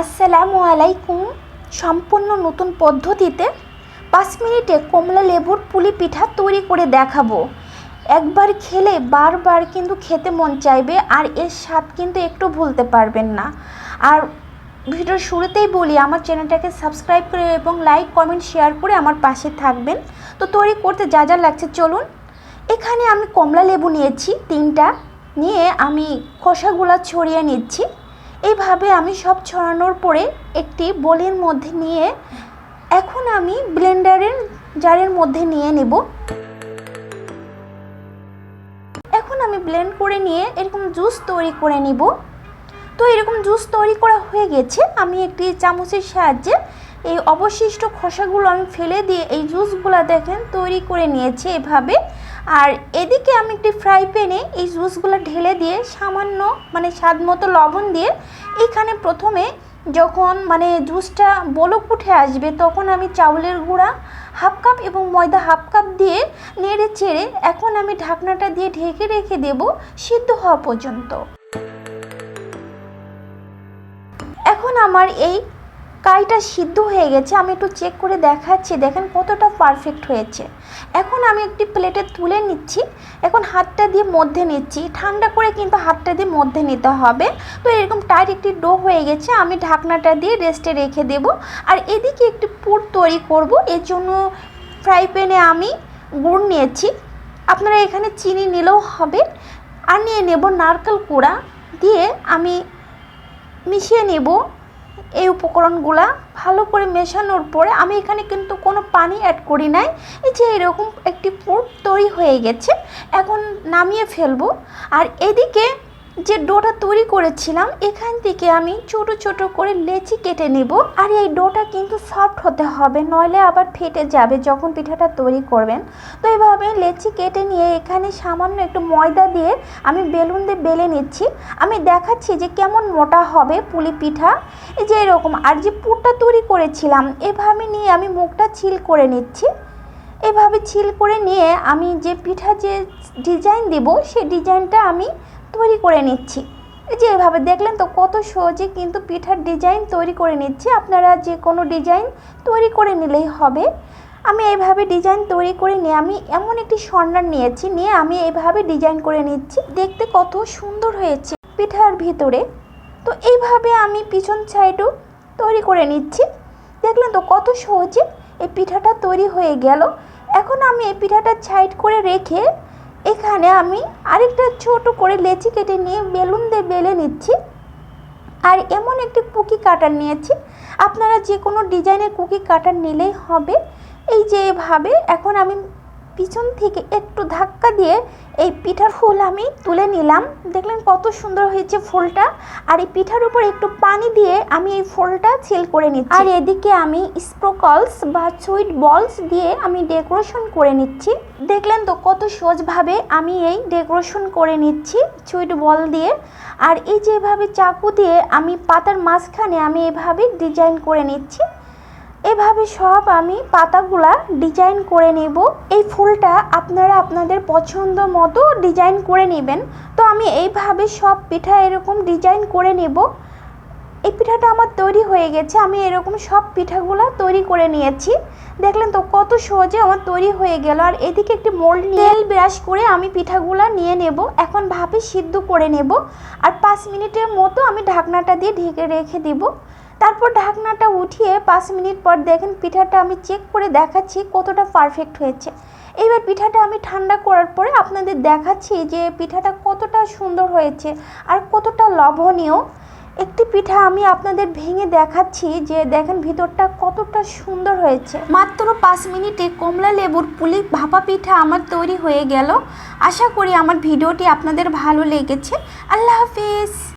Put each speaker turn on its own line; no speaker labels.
আসসালামু আলাইকুম। সম্পূর্ণ নতুন পদ্ধতিতে পাঁচ মিনিটে কমলা লেবুর পুলি পিঠা তৈরি করে দেখাবো। একবার খেলে বারবার কিন্তু খেতে মন চাইবে আর এর স্বাদ কিন্তু একটু ভুলতে পারবেন না। আর ভিডিওর শুরুতেই বলি, আমার চ্যানেলটাকে সাবস্ক্রাইব করে এবং লাইক, কমেন্ট, শেয়ার করে আমার পাশে থাকবেন। তো তৈরি করতে যা যা লাগছে চলুন। এখানে আমি কমলা লেবু নিয়েছি তিনটা। নিয়ে আমি খোসাগুলো ছড়িয়ে নিচ্ছি। এইভাবে আমি সব ছড়ানোর পরে একটি বোলের মধ্যে নিয়ে এখন আমি ব্লেন্ডারের জারের মধ্যে নিয়ে নেব। এখন আমি ব্লেন্ড করে নিয়ে এরকম জুস তৈরি করে নিব। তো এরকম জুস তৈরি করা হয়ে গেছে। আমি একটি চামচের সাহায্যে এই অবশিষ্ট খোসাগুলো আমি ফেলে দিয়ে এই জুসগুলো দেখেন তৈরি করে নিয়েছি এভাবে। আর এদিকে আমি একটি ফ্রাই প্যানে এই জুসগুলো ঢেলে দিয়ে সামান্য মানে স্বাদ মতো লবণ দিয়ে এইখানে প্রথমে যখন মানে জুসটা বলক উঠে আসবে, তখন আমি চাউলের গুঁড়া হাফ কাপ এবং ময়দা হাফ কাপ দিয়ে নেড়ে চেড়ে এখন আমি ঢাকনাটা দিয়ে ঢেকে রেখে দেব সিদ্ধ হওয়া পর্যন্ত। এখন আমার এই কাইটা সিদ্ধ হয়ে গেছে, আমি একটু চেক করে দেখাচ্ছি, দেখেন কতটা পারফেক্ট হয়েছে। এখন আমি একটি প্লেটে তুলে নিচ্ছি, এখন হাতটা দিয়ে মধ্যে নিচ্ছি, ঠান্ডা করে কিন্তু হাতটা দিয়ে মধ্যে নিতে হবে। তো এরকম টাইট একটি ডো হয়ে গেছে, আমি ঢাকনাটা দিয়ে রেস্টে রেখে দেব। আর এদিকে একটি পুর তৈরি করব, এর জন্য ফ্রাই প্যানে আমি গুড় নিয়েছি। আপনারা এখানে চিনি নিলেও হবে। আর নিয়ে নেব নারকেল কুড়া, দিয়ে আমি মিশিয়ে নেব এই উপকরণগুলা ভালো করে মেশানোর পরে আমি এখানে কিন্তু কোনো পানি অ্যাড করি নাই। এই যে এরকম একটি পুর তৈরি হয়ে গেছে। এখন নামিয়ে ফেলব। আর এদিকে যে ডোটা তৈরি করেছিলাম, এখান থেকে আমি ছোট ছোট করে লেচি কেটে নেব। আর এই ডোটা কিন্তু সফট হতে হবে, নইলে আবার ফেটে যাবে যখন পিঠাটা তৈরি করবেন। তো এইভাবে লেচি কেটে নিয়ে এখানে সামান্য একটু ময়দা দিয়ে আমি বেলুন দিয়ে বেলে নিচ্ছি। আমি দেখাচ্ছি যে কেমন মোটা হবে পুলি পিঠা। যে এরকম। আর যে পুরটা তৈরি করেছিলাম, এভাবে নিয়ে আমি মুখটা ছিল করে নিচ্ছি। এভাবে ছিল করে নিয়ে আমি যে পিঠা যে ডিজাইন দেব সেই ডিজাইনটা আমি তৈরি করে নিচ্ছি। যে এভাবে দেখলেন তো কত সহজে কিন্তু পিঠার ডিজাইন তৈরি করে নিচ্ছি। আপনারা যে কোনো ডিজাইন তৈরি করে নিলেই হবে। আমি এইভাবে ডিজাইন তৈরি করে নিয়ে আমি এমন একটি স্বর্ণার নিয়েছি, নিয়ে আমি এইভাবে ডিজাইন করে নিচ্ছি। দেখতে কত সুন্দর হয়েছে পিঠার ভিতরে। তো এইভাবে আমি পিছন সাইডও তৈরি করে নিচ্ছি। দেখলেন তো কত সহজে এই পিঠাটা তৈরি হয়ে গেল। এখন আমি এই পিঠাটা সাইড করে রেখে এখানে আমি আরেকটা ছোট করে লেচি কেটে নিয়ে বেলুন দিয়ে বেলে নিচ্ছি। আর এমন একটি কুকি কাটার নিয়েছি। আপনারা যে কোনো ডিজাইনের কুকি কাটার নিলেই হবে। এই যে এভাবে, এখন আমি পিছন থেকে একটু ধাক্কা দিয়ে এই পিঠার ফুল আমি তুলে নিলাম। দেখলেন কত সুন্দর হয়েছে ফুলটা। আর এই পিঠার উপর একটু পানি দিয়ে আমি এই ফুলটা ছিল করে নিচ্ছি। আর এদিকে আমি স্প্রোকলস বা সুইট বলস দিয়ে আমি ডেকোরেশন করে নিচ্ছি। দেখলেন তো কত সহজভাবে আমি এই ডেকোরেশন করে নিচ্ছি সুইট বল দিয়ে। আর এই যেভাবে চাকু দিয়ে আমি পাতার মাঝখানে আমি এভাবে ডিজাইন করে নিচ্ছি। এভাবে সব আমি পাতাগুলা ডিজাইন করে নেব। এই ফুলটা আপনারা আপনাদের পছন্দ মতো ডিজাইন করে নেবেন। তো আমি এইভাবে সব পিঠা এরকম ডিজাইন করে নেব। এই পিঠাটা আমার তৈরি হয়ে গেছে। আমি এরকম সব পিঠাগুলো তৈরি করে নিয়েছি। দেখলেন তো কত সহজে আমার তৈরি হয়ে গেল। আর এদিকে একটি মোল্ড তেল ব্রাশ করে আমি পিঠাগুলো নিয়ে নেব। এখন ভাপে সিদ্ধ করে নেব। আর পাঁচ মিনিটের মতো আমি ঢাকনাটা দিয়ে ঢেকে রেখে দেব। তারপর ঢাকনাটা উঠিয়ে পাঁচ মিনিট পর দেখেন পিঠাটা আমি চেক করে দেখাচ্ছি কতটা পারফেক্ট হয়েছে। এইবার পিঠাটা আমি ঠান্ডা করার পরে আপনাদের দেখাচ্ছি যে পিঠাটা কতটা সুন্দর হয়েছে আর কতটা লবণীয় একটি পিঠা আমি আপনাদের ভেঙে দেখাচ্ছি যে দেখেন ভিতরটা কতটা সুন্দর হয়েছে। মাত্র পাঁচ মিনিটে কমলা লেবুর পুলি ভাপা পিঠা আমার তৈরি হয়ে গেল। আশা করি আমার ভিডিওটি আপনাদের ভালো লেগেছে। আল্লাহ হাফিজ।